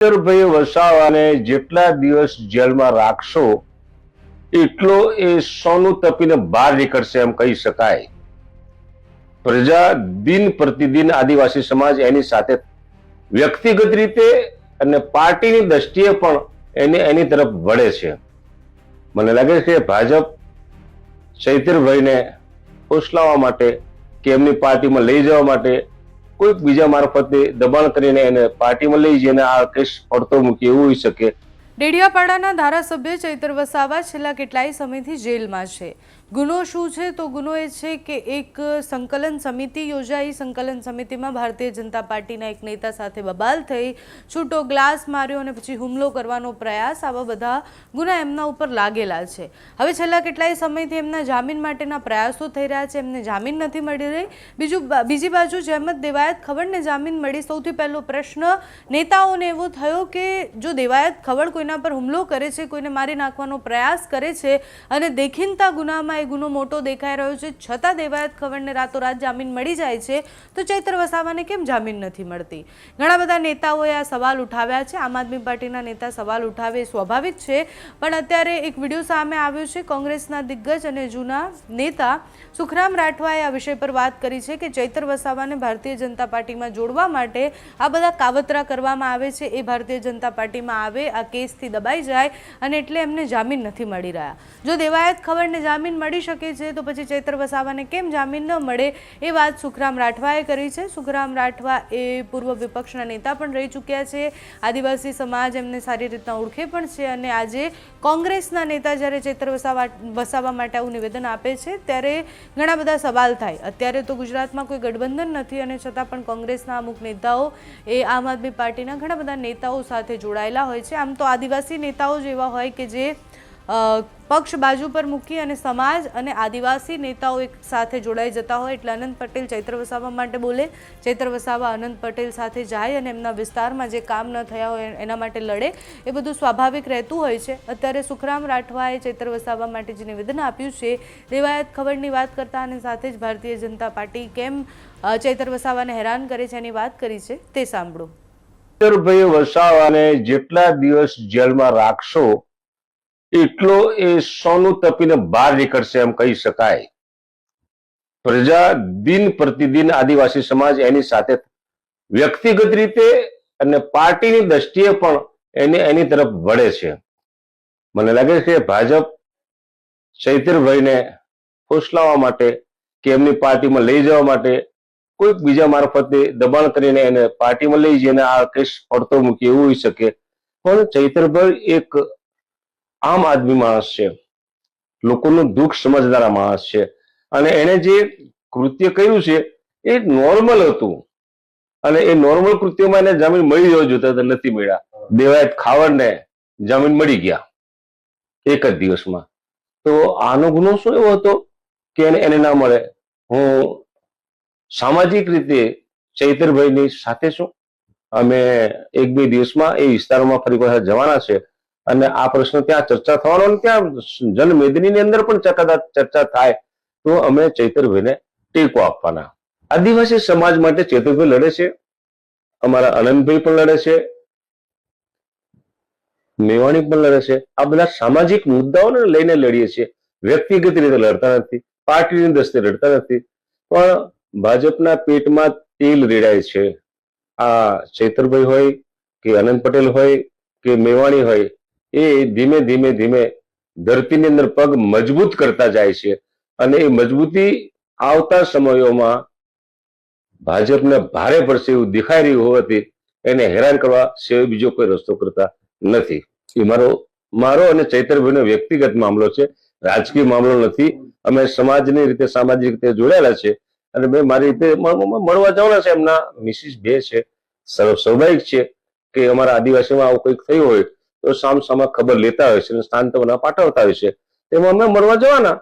ભાઈ વસાવાને જેટલા દિવસ જેલમાં રાખશો, એટલો એ સોનું તપીને બહાર નીકળશે એમ કહી શકાય. પ્રજા દિન પ્રતિદિન આદિવાસી સમાજ એની સાથે વ્યક્તિગત રીતે અને પાર્ટીની દ્રષ્ટિએ પણ એને એની તરફ વળે છે. મને લાગે છે ભાજપ ચૈતરભાઈને ફોસલાવવા માટે કે એમની પાર્ટીમાં લઈ જવા માટે કોઈક બીજા મારફતે દબાણ કરીને એને પાર્ટીમાં લઈ જઈને આ કેસ પડતો મૂકી એવું હોઈ શકે. ડેડિયાપાડાના ધારાસભ્ય ચૈતર વસાવા છેલ્લા કેટલાય સમયથી જેલમાં છે. ગુનો શું છે તો ગુનો એ છે કે એક સંકલન સમિતિ યોજાઈ. સંકલન સમિતિમાં ભારતીય જનતા પાર્ટીના એક નેતા સાથે બબાલ થઈ. છૂટો ગ્લાસ માર્યો અને પછી હુમલો કરવાનો પ્રયાસ. આવા બધા ગુના એમના ઉપર લાગેલા છે. હવે છેલ્લા કેટલાય સમયથી એમના જામીન માટેના પ્રયાસો થઈ રહ્યા છે. એમને જામીન નથી મળી રહી. બીજું બીજી બાજુ જહેમત દેવાયત ખવડને જામીન મળી. સૌથી પહેલો પ્રશ્ન નેતાઓને એવો થયો કે જો દેવાયત ખવડ કોઈના પર હુમલો કરે છે, કોઈને મારી નાખવાનો પ્રયાસ કરે છે અને દેખીનતા ગુનામાં એ ગુનો મોટો દેખાઈ રહ્યો છે. છતાં દેવાયત ખવડને રાતોરાત જામીન મળી જાય છે. તો ચૈત્ર વસાવાને કેમ જામીન નથી મળતી? ઘણા બધા નેતાઓએ આ સવાલ ઉઠાવ્યા છે. આમ આદમી પાર્ટીના નેતા સવાલ ઉઠાવે સ્વાભાવિક છે. પણ અત્યારે એક વીડિયો સામે આવ્યો છે. કોંગ્રેસના દિગ્ગજ અને જૂના નેતા સુખરામ રાઠવાએ આ વિષય પર વાત કરી છે કે ચૈતર વસાવાને ભારતીય જનતા પાર્ટીમાં જોડવા માટે આ બધા કાવતરા કરવામાં આવે છે. એ ભારતીય જનતા પાર્ટીમાં આવે, આ કેસથી દબાઈ જાય અને એટલે એમને જામીન નથી મળી રહ્યા. જો દેવાયત ખબરને જામીન મળી શકે છે, તો પછી ચૈત્ર વસાવાને કેમ જામીન ન મળે એ વાત સુખરામ રાઠવાએ કરી છે. સુખરામ રાઠવા એ પૂર્વ વિપક્ષના નેતા પણ રહી ચૂક્યા છે. આદિવાસી સમાજ એમને સારી રીતના ઓળખે પણ છે અને આજે કોંગ્રેસના નેતા જ્યારે ચૈત્ર વસાવા વસાવા માટે આવું નિવેદન આપે છે, ત્યારે ઘણા બધા સવાલ થાય. અત્યારે તો ગુજરાતમાં કોઈ ગઠબંધન નથી અને છતાં પણ કોંગ્રેસના અમુક નેતાઓ એ આમ આદમી પાર્ટીના ઘણા બધા નેતાઓ સાથે જોડાયેલા હોય છે. આમ તો આદિવાસી નેતાઓ જ એવા હોય કે જે પક્ષ બાજુ પર મૂકી અને સમાજ અને આદિવાસી નેતાઓ એક સાથે જોડાઈ જતા હોય એટલે અનંત પટેલ ચૈત્ર વસાવા માટે બોલે. ચૈત્ર વસાવા અનંત પટેલ સાથે જાય અને એમના વિસ્તારમાં જે કામ ન થયા હોય એના માટે લડે. એ બધું સ્વાભાવિક રહેતું હોય છે. અત્યારે સુખરામ રાઠવાએ ચૈત્ર વસાવા માટે જે નિવેદન આપ્યું છે, રિવાયત ખબરની વાત કરતા અને સાથે જ ભારતીય જનતા પાર્ટી કેમ ચૈતર વસાવાને હેરાન કરે છે એની વાત કરી છે તે સાંભળો. ભાઈ વસાવાને જેટલા દિવસ જેલમાં રાખશો, એટલો એ સોનું તપીને બહાર નીકળશે એમ કહી શકાય. પ્રજા દિન પ્રતિદિન આદિવાસી સમાજ એની સાથે વ્યક્તિગત રીતે અને પાર્ટીની દ્રષ્ટિએ પણ એને એની તરફ વળે છે. મને લાગે છે કે ભાજપ ચૈતરભાઈને ફોસલાવવા માટે કે એમની પાર્ટીમાં લઈ જવા માટે કોઈક બીજા મારફતે દબાણ કરીને એને પાર્ટીમાં લઈ જઈને આ કેસ પડતો મૂકી એવું હોઈ શકે. પણ ચૈતરભાઈ એક આમ આદમી માણસ છે. લોકોનું દુઃખ સમજનારા માણસ છે. અને એને જે કૃત્ય કર્યું છે, એ નોર્મલ હતું. અને એ નોર્મલ કૃત્યમાં એને જામીન મળી જવા જોતા હતા નથી મળ્યા. દેવાયત ખાવડને જામીન મળી ગયા. એક જ દિવસમાં. તો આનો ગુનો શું એવો હતો કે એને એને ના મળે? હું સામાજિક રીતે ચૈતરભાઈની સાથે છું. અમે એક બે દિવસમાં એ વિસ્તારોમાં ફરી પાછા જવાના છે. અને આ પ્રશ્ન ત્યાં ચર્ચા થવાનો ત્યાં જનમેદનીની અંદર પણ ચર્ચા થાય તો અમે ચૈતરભાઈને ટેકો આપવાના. આદિવાસી સમાજ માટે ચેતુભાઈ લડે છે. અમારા આનંદભાઈ પણ લડે છે. મેવાણી પણ લડે છે. આ બધા સામાજિક મુદ્દાઓને લઈને લડીએ છીએ. વ્યક્તિગત રીતે લડતા નથી. પાર્ટીની દ્રષ્ટિએ લડતા નથી. પણ ભાજપના પેટમાં તેલ રેડાય છે. આ ચૈતરભાઈ હોય કે અનંત પટેલ હોય કે મેવાણી હોય, એ ધીમે ધીમે ધીમે ધરતીની અંદર પગ મજબૂત કરતા જાય છે અને એ મજબૂતી આવતા સમયોમાં ભાજપને ભારે પડશે એવું દેખાઈ રહ્યું હોવાથી એને હેરાન કરવા સિવાય બીજો કોઈ રસ્તો કરતા નથી. એ મારો મારો અને ચૈતરભાઈનો વ્યક્તિગત મામલો છે. રાજકીય મામલો નથી. અમે સમાજની રીતે, સામાજિક રીતે જોડાયેલા છે. અને મેં મારી રીતે મળવા જવાના છે એમના મિસિસ બે છે. સ્વ- સ્વાભાવિક છે કે અમારા આદિવાસીમાં આવું કંઈક થયું હોય તો સામ, સામા ખબર લેતા હોય છે અને સાંત્વના પાઠવતા હોય છે. તેમાં અમે મળવા જવાના.